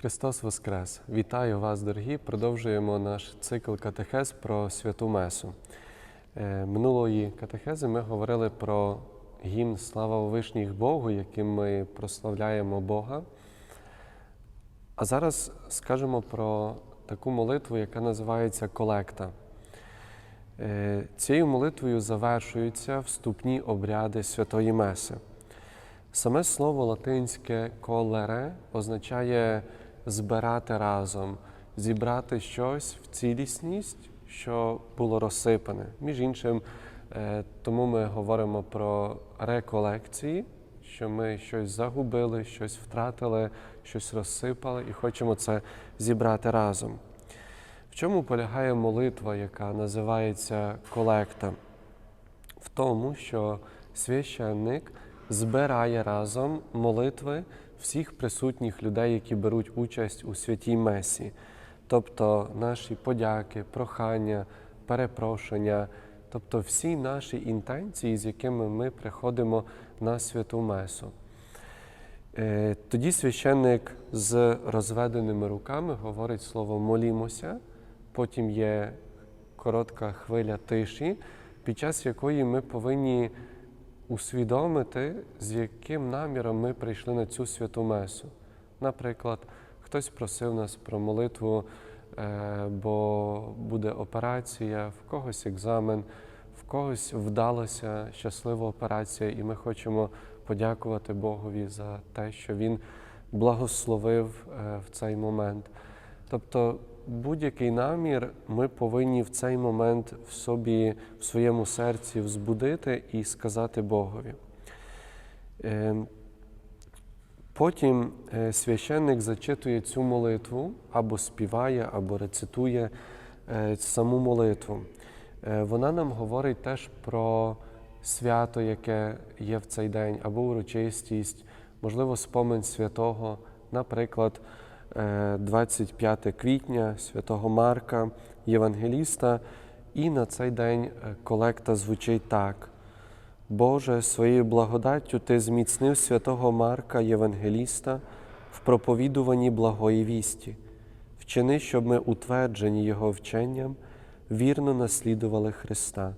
Христос Воскрес! Вітаю вас, дорогі! Продовжуємо наш цикл катехез про святу Месу. Е, Минулої катехези ми говорили про гімн Слава Вишніх Богу, яким ми прославляємо Бога. А зараз скажемо про таку молитву, яка називається колекта. Е, Цією молитвою завершуються вступні обряди Святої Меси. Саме слово латинське колере означає збирати разом, зібрати щось в цілісність, що було розсипане. Між іншим, е, тому ми говоримо про реколекції, що ми щось загубили, щось втратили, щось розсипали і хочемо це зібрати разом. В чому полягає молитва, яка називається колекта? В тому, що священник збирає разом молитви всіх присутніх людей, які беруть участь у святій Месі, тобто наші подяки, прохання, перепрошення, тобто всі наші інтенції, з якими ми приходимо на святу Месу. Е, Тоді священник з розведеними руками говорить слово молімося, потім є коротка хвиля тиші, під час якої ми повинні усвідомити, з яким наміром ми прийшли на цю святу Месу. Наприклад, хтось просив нас про молитву, е, бо буде операція, в когось екзамен, в когось вдалася щаслива операція, і ми хочемо подякувати Богові за те, що Він благословив е, в цей момент. Тобто будь-який намір ми повинні в цей момент в собі, в своєму серці взбудити і сказати Богові. Е, Потім е, священник зачитує цю молитву або співає, або рецитує е, саму молитву. Вона нам говорить теж про свято, яке є в цей день, або урочистість, можливо, спомин святого, наприклад, 25 квітня святого Марка, Євангеліста, і на цей день е, колекта звучить так. Боже, своєю благодаттю Ти зміцнив святого Марка Євангеліста в проповідуванні благої вісті. Вчини, щоб ми, утверджені Його вченням, вірно наслідували Христа,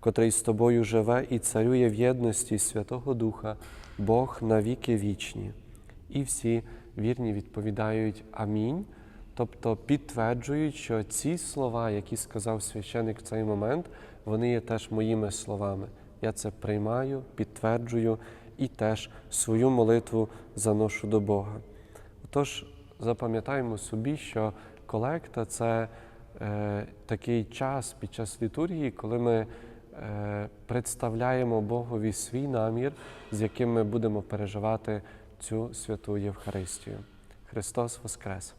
котрий з тобою живе і царює в єдності Святого Духа, Бог на віки вічні. І всі вірні відповідають Амінь, тобто підтверджують, що ці слова, які сказав священик в цей момент, вони є теж моїми словами. Я це приймаю, підтверджую і теж свою молитву заношу до Бога. Отож, запам'ятаємо собі, що колекта це е, такий час під час літургії, коли ми е, представляємо Богові свій намір, з яким ми будемо переживати цю святу Євхаристію. Христос Воскрес!